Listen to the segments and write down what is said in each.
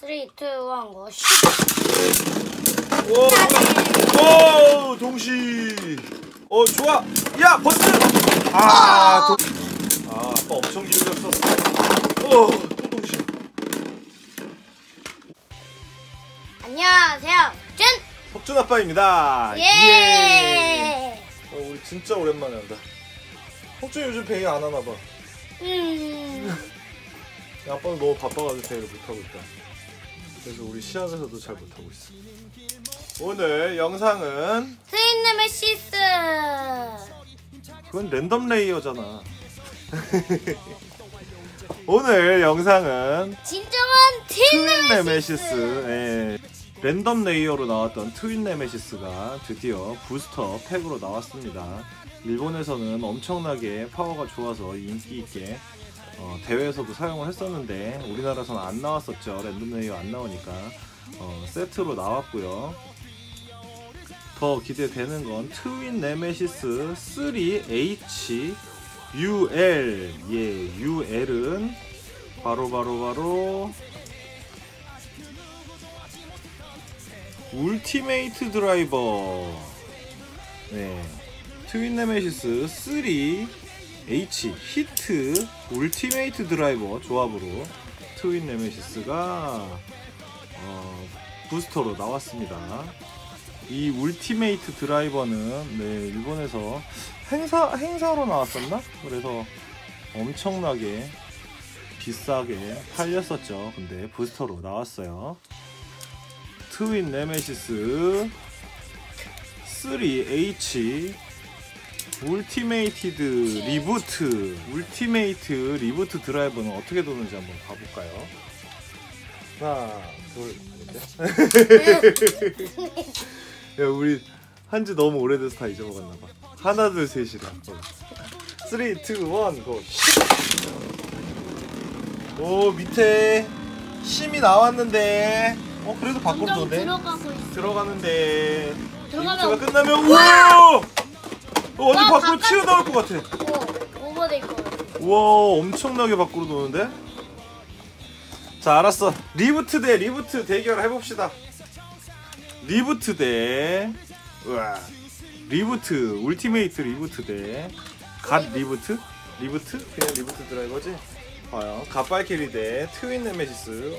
3, 2, 1, 고. 슛! 오, 오, 동시. 어, 좋아. 야, 버스. 아, 동... 아, 아빠 엄청 길게 썼어. 어, 또 동시. 안녕하세요. 준! 석준 아빠입니다. 예! 어, 우리 진짜 오랜만에 한다. 석준 요즘 베이 안 하나 봐. 음. 야, 아빠는 너무 바빠가지고 베이를 못 하고 있다. 그래서 우리 시합에서도 잘 못 하고 있어. 오늘 영상은 트윈 네메시스! 그건 랜덤 레이어잖아. 오늘 영상은 진정한 트윈 트윈 네메시스! 네메시스 예. 랜덤 레이어로 나왔던 트윈 네메시스가 드디어 부스터 팩으로 나왔습니다. 일본에서는 엄청나게 파워가 좋아서 인기 있게 어, 대회에서도 사용을 했었는데 우리나라에서는 안 나왔었죠. 랜덤 레이어 안 나오니까 어, 세트로 나왔고요. 더 기대되는 건 트윈 네메시스 3H UL 예 UL은 바로 바로 바로 울티메이트 드라이버 네 트윈 네메시스 3 H 히트 울티메이트 드라이버 조합으로 트윈 네메시스가 어, 부스터로 나왔습니다. 이 울티메이트 드라이버는 네, 일본에서 행사 행사로 나왔었나? 그래서 엄청나게 비싸게 팔렸었죠. 근데 부스터로 나왔어요. 트윈 네메시스 3H 울티메이티드 리부트 울티메이트 리부트 드라이버는 어떻게 도는지 한번 봐볼까요? 하나 둘 이렇게 야 우리 한지 너무 오래돼서 다 잊어먹었나봐 하나 둘 셋이라 3, 2, 1, 고! 오 밑에 심이 나왔는데 어 그래도 밖으로 도네 들어가고 있어. 들어가는데 들어가면- 끝나면 우와! 어, 어디 와, 밖으로 바깥- 튀어 나올 것 같아. 오, 오버될 거 같아. 우와 엄청나게 밖으로 도는데? 자 알았어. 리부트 대 리부트 대결 해봅시다. 리부트 대 우와. 리부트 울티메이트 리부트 대갓 리부트. 리부트? 그냥 리부트 드라이버지? 과연 갓발캐리 대 트윈 네메시스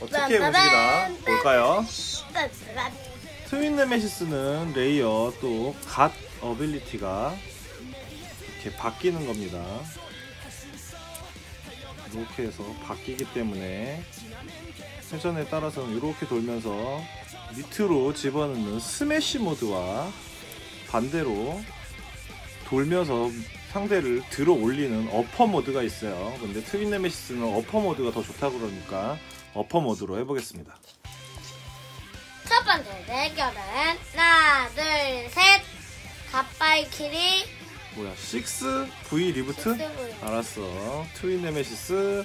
어떻게 움직이나 볼까요? 트윈 네메시스는 레이어 또 갓 어빌리티가 이렇게 바뀌는 겁니다. 이렇게 해서 바뀌기 때문에 회전에 따라서는 이렇게 돌면서 밑으로 집어넣는 스매시 모드와 반대로 돌면서 상대를 들어 올리는 어퍼 모드가 있어요. 근데 트윈 네메시스는 어퍼 모드가 더 좋다 그러니까 어퍼 모드로 해보겠습니다. 첫 번째 대결은 하나, 둘, 셋. 갓바이키리. 뭐야 6V 리부트? 알았어 트윈 네메시스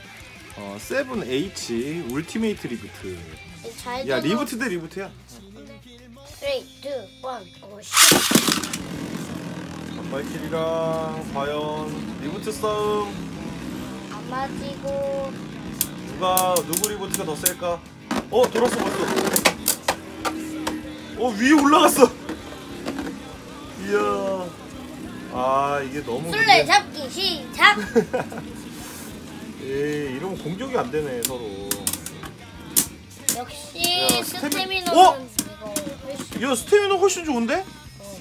어, 7H 울티메이트 리부트 잘 야. 리부트 대 리부트야 3, 2, 1, 고. 슛! 반발킬이랑 과연 리부트 싸움 안 맞이고. 누가 누구 리부트가 더 셀까? 어 돌았어 벌써 어 위에 올라갔어 이야 아 이게 너무 술래 잡기 시작. 에이 이러면 공격이 안 되네 서로 역시 야, 스태미- 스태미너는 어? 이거 야 스태미너 훨씬 좋은데? 어.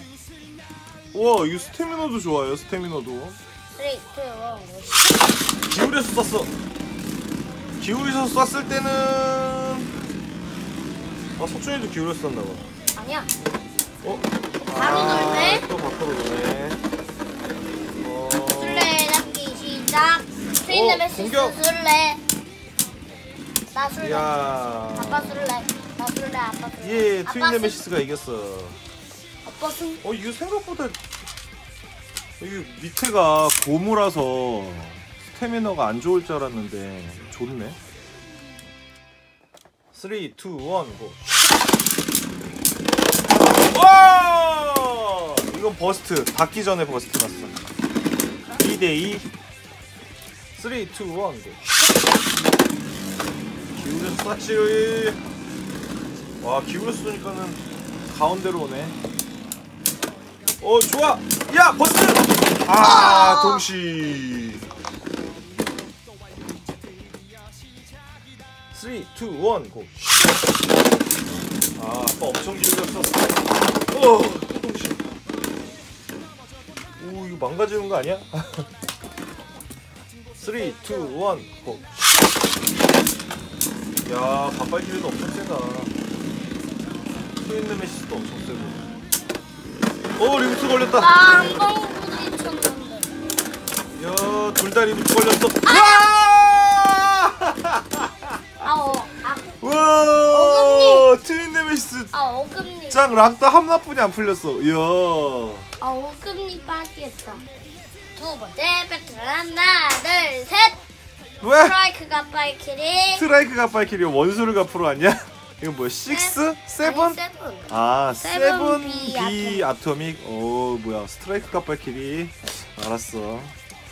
와 이거 스태미너도 좋아요 스태미너도 3, 2, 1, 고. 슛! 기울여서 쐈어 기울여서 쐈을 때는 아 석준이도 기울여서 쐈나 봐 아니야. 어? 바로 돌네? 또 밖으로 도네 어... 술래 잡기 시작. 트윈네메시스 공격! 술래. 나 술래. 이야 아빠 술래. 나 술래. 아빠 술래. 예 아빠 트윈 네메시스가 이겼어 아빠 술. 어 이거 생각보다 이게 밑에가 고무라서 스태미너가 안 좋을 줄 알았는데 좋네 3, 2, 1, 고 와! 이건 버스트 닿기 전에 버스트 났어 2대2 3, 2, 1 고. 기울여 기울여서 쐈지. 와, 기울여서 쏘니까는 가운데로 오네. 어, 좋아. 야, 버스. 아, 동시. 3, 2, 1, 고. 아, 아빠 엄청. 어, 또 동시. 오, 이거 망가지는 거 아니야? 3, 2, 1, 고. 야, 가빨길이도 엄청 세다. 트윈드 메시스도 엄청 세고. 어, 리부트 걸렸다. 아 한 번 부딪혔는데. 야, 둘 다 리부트 걸렸어. 와! 아어 아, 와! 트윈드 메시스 아 어금니. 짱 락도 한 나뿐이 안 풀렸어. 이야. 아 어금니 빠지겠다. 두 번째 배틀 하나 둘 셋. 왜? 스트라이크가 빨키리. 스트라이크가 빨길이 원수를 갚으러 왔냐? 이거 뭐야? 식스? 세븐? 아, 세븐 B 아토믹. 오, 뭐야? 스트라이크가 빨길이. 알았어.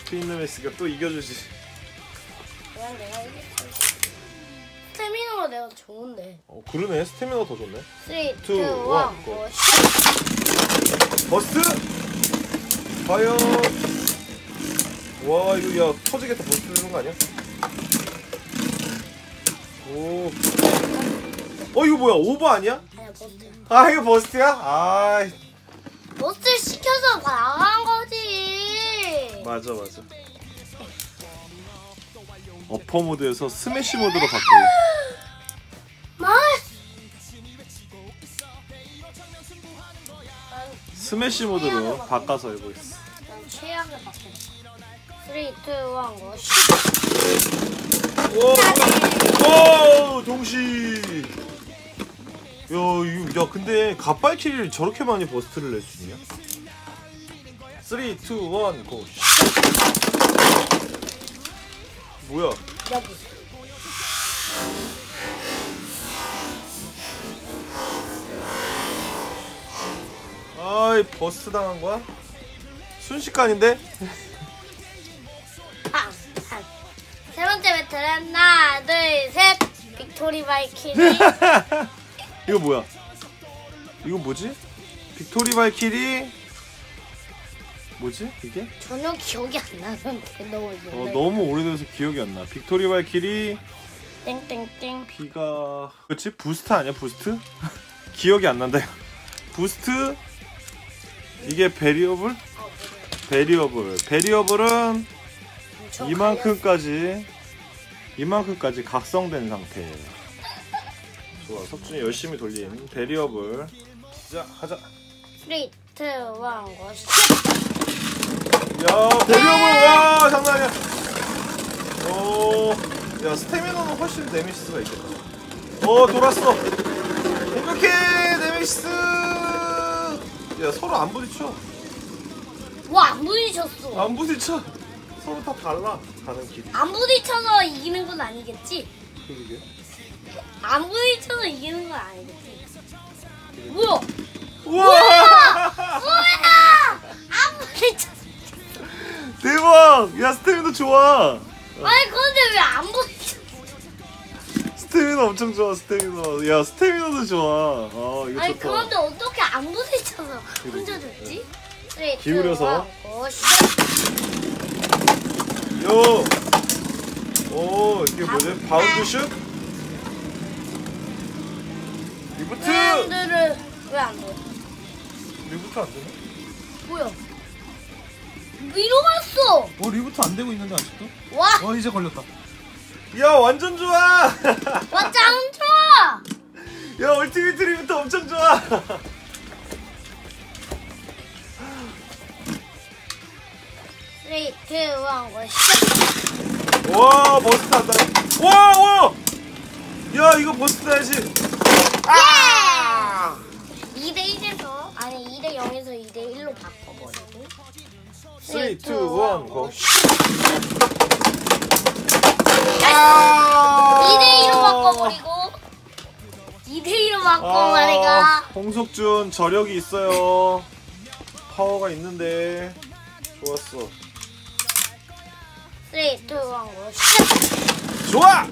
트윈드메시가 또 이겨주지. 그냥 내가. 스태미너가 내가 좋은데. 어, 그러네. 스태미나 더 좋네. 3, 2, 1, 투, 원, 고. 버스트! 과연 와 이거 야 터지겠다 버스트 되는 거 아니야? 오. 어 이거 뭐야 오버 아니야? 아니야 버스야. 아 이거 버스트야? 아 버스 시켜서 나간 거지. 맞아 맞아. 어퍼 모드에서 스매시 모드로 바꿔. 마. 스매시 모드로 바꿔서 해보겠어. 난 최악을 바꿔. 3, 2, 1, 고. 오, 오 동시. 야, 이거, 야, 근데 갑발키리를 저렇게 많이 버스트를 낼 수 있냐? 3, 2, 1, 고. 뭐야? 여기. 아이, 버스트 당한 거야? 순식간인데? 팡, 팡. 세 번째 배틀 하나, 둘, 셋. 빅토리 바이킹. 이거 뭐야? 이거 뭐지? 빅토리 발키리 뭐지? 이게? 전혀 기억이 안 나는데 너무 어, 옛날. 너무 오래돼서 기억이 안 나. 빅토리 발키리 땡땡땡. 비가 그치 부스트 아니야 부스트 기억이 안 난다. 부스트 이게 베리어블? 베리어블. 베리어블은 이만큼까지 이만큼까지 각성된 상태 좋아 석준이 열심히 돌린 베리어블. 시작 하자. 3, 2, 1, 고. 야 베리어블! 와 장난 아니야. 오 야 스태미너는 훨씬 네미시스가 있겠다. 어 돌았어. 공격해 네미시스 야 서로 안 부딪혀 와, 안 부딪혔어. 안 부딪혀 서로 다 달라 가는 길이 안 부딪혀서 이기는 건 아니겠지? 그러게 안 부딪혀서 이기는 건 아니겠지? 뭐야? 우와 뭐야? 안 부딪혔어. 대박 야 스태미너 좋아 아니 근데 왜 안 부딪혔어? 스태미너 엄청 좋아 스태미너 야 스태미너도 좋아 아 이거 아니 좋다 그런데 어떻게 안 부딪 혀서 혼자 됐지? 네, 기울여서. 오, 씨. 요. 오, 이게 뭐지? 바운드 슛? 리부트! 팬들을 왜안 돼? 리부트 안 되네? 뭐야? 위로 갔어. 어 리부트 안 되고 있는데 아직도? 와, 어 이제 걸렸다. 야, 완전 좋아! 와짱 좋아. 야, 얼티미트 리부트 엄청 좋아! 쓰리, 투, 원, 고, 슛. 와, 버스트 한다. 와, 와! 야, 이거 버스트 해야지. 아! 2대 1에서 아니 2대 0에서 2대 1로 바꿔버리고. 3, 2, 1, 고. 아! 2대 2로 바꿔버리고. 2대 2로 바꿔버리가. 아, 홍석준 저력이 있어요. 파워가 있는데. 좋았어. 좋아!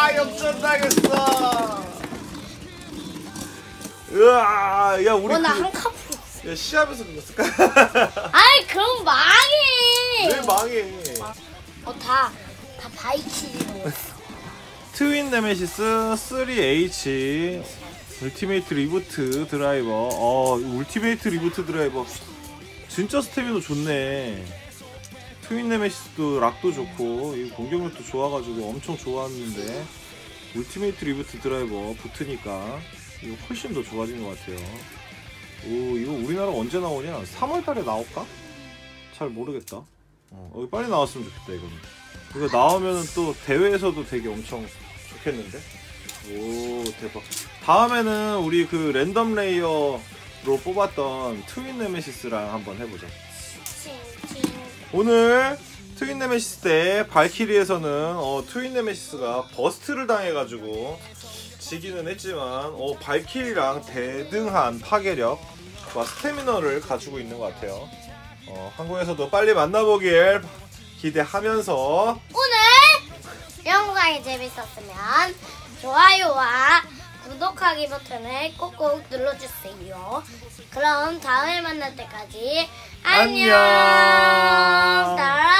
와! 역전 당했어! 으아, 야, 우리. 어, 나한 그, 카프. 야, 시합에서 그랬을까? 아이, 그럼 망해! 왜 망해? 어, 다, 다 바이키. 트윈 네메시스 3H. 울티메이트 리부트 드라이버. 어 울티메이트 리부트 드라이버. 진짜 스태미너 좋네. 트윈 네메시스도 락도 좋고 이 공격력도 좋아가지고 엄청 좋았는데 울티메이트 리부트 드라이버 붙으니까 이거 훨씬 더 좋아진 것 같아요. 오 이거 우리나라 언제 나오냐? 3월달에 나올까? 잘 모르겠다. 어, 어, 빨리 나왔으면 좋겠다 이거는. 이거 나오면은 또 대회에서도 되게 엄청 좋겠는데? 오 대박. 다음에는 우리 그 랜덤 레이어로 뽑았던 트윈 네메시스랑 한번 해보자. 오늘 트윈 네메시스 때 발키리에서는 어, 트윈 네메시스가 버스트를 당해가지고 지기는 했지만 어, 발키리랑 대등한 파괴력과 스태미너를 가지고 있는 것 같아요. 어, 한국에서도 빨리 만나보길 기대하면서 오늘 영상이 재밌었으면 좋아요와 구독하기 버튼을 꼭꼭 눌러주세요. 그럼 다음에 만날 때까지 안녕. 안녕.